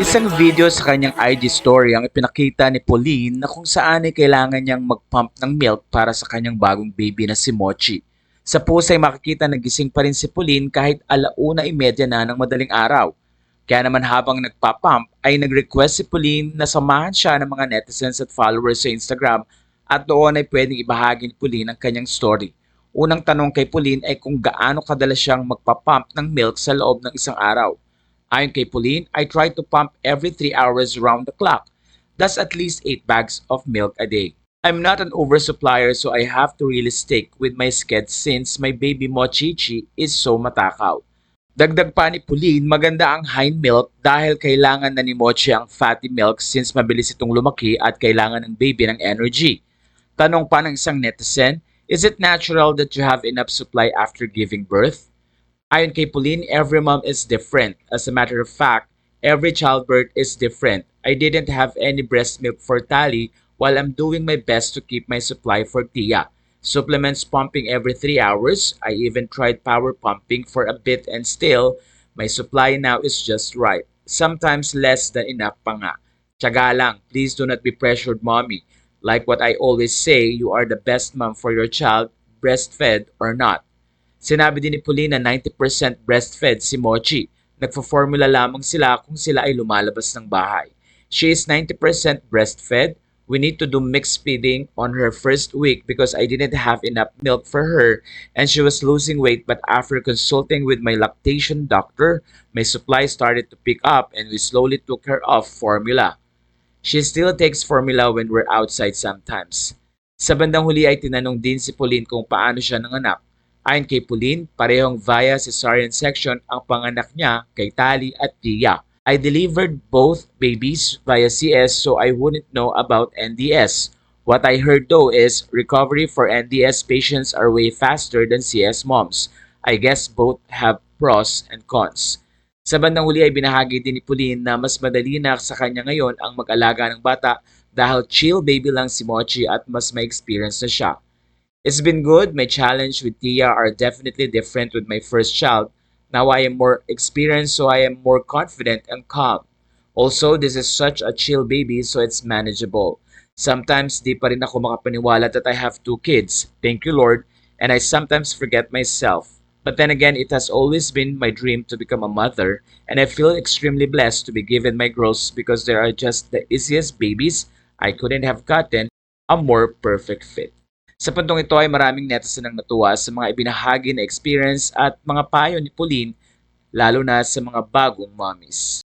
Isang video sa kanyang IG story ang ipinakita ni Pauline na kung saan ay kailangan niyang mag-pump ng milk para sa kanyang bagong baby na si Mochi. Sa post ay makikita na gising pa rin si Pauline kahit alauna imedya na ng madaling araw. Kaya naman habang nagpa-pump ay nag-request si Pauline na samahan siya ng mga netizens at followers sa Instagram at doon ay pwedeng ibahagi ni Pauline ang kanyang story. Unang tanong kay Pauline ay kung gaano kadalas siyang magpa-pump ng milk sa loob ng isang araw. Ayon kay Pauline, I try to pump every 3 hours round the clock. That's at least 8 bags of milk a day. I'm not an oversupplier so I have to really stick with my sked since my baby Mochichi is so matakaw. Dagdag pa ni Pauline, maganda ang hind milk dahil kailangan na ni Mochi ang fatty milk since mabilis itong lumaki at kailangan ng baby ng energy. Tanong pa ng isang netizen, is it natural that you have enough supply after giving birth? Ayon kay Pauline, every mom is different. As a matter of fact, every childbirth is different. I didn't have any breast milk for Tali while I'm doing my best to keep my supply for Tia. Supplements pumping every 3 hours. I even tried power pumping for a bit and still, my supply now is just right. Sometimes less than enough pa nga. Tiyaga lang, please do not be pressured mommy. Like what I always say, you are the best mom for your child, breastfed or not. Sinabi din ni Pauline na 90% breastfed si Mochi. Nagpo-formula lamang sila kung sila ay lumalabas ng bahay. She is 90% breastfed. We need to do mixed feeding on her first week because I didn't have enough milk for her and she was losing weight but after consulting with my lactation doctor, my supply started to pick up and we slowly took her off formula. She still takes formula when we're outside sometimes. Sa bandang huli ay tinanong din si Pauline kung paano siya nanganak. Ayon kay Pauline, parehong via cesarean section ang panganak niya kay Tali at Tia. I delivered both babies via CS so I wouldn't know about NDS. What I heard though is recovery for NDS patients are way faster than CS moms. I guess both have pros and cons. Sa bandang huli ay binahagi din ni Pauline na mas madali na sa kanya ngayon ang mag-alaga ng bata dahil chill baby lang si Mochi at mas may experience na siya. It's been good. My challenge with Tia are definitely different with my first child. Now I am more experienced so I am more confident and calm. Also, this is such a chill baby so it's manageable. Sometimes di pa rin ako makapaniwala that I have two kids. Thank you Lord. And I sometimes forget myself. But then again, it has always been my dream to become a mother, and I feel extremely blessed to be given my girls because they are just the easiest babies I couldn't have gotten a more perfect fit. Sa puntong ito ay maraming netizen ang natuwa sa mga ibinahagi na experience at mga payo ni Pauline, lalo na sa mga bagong mommies.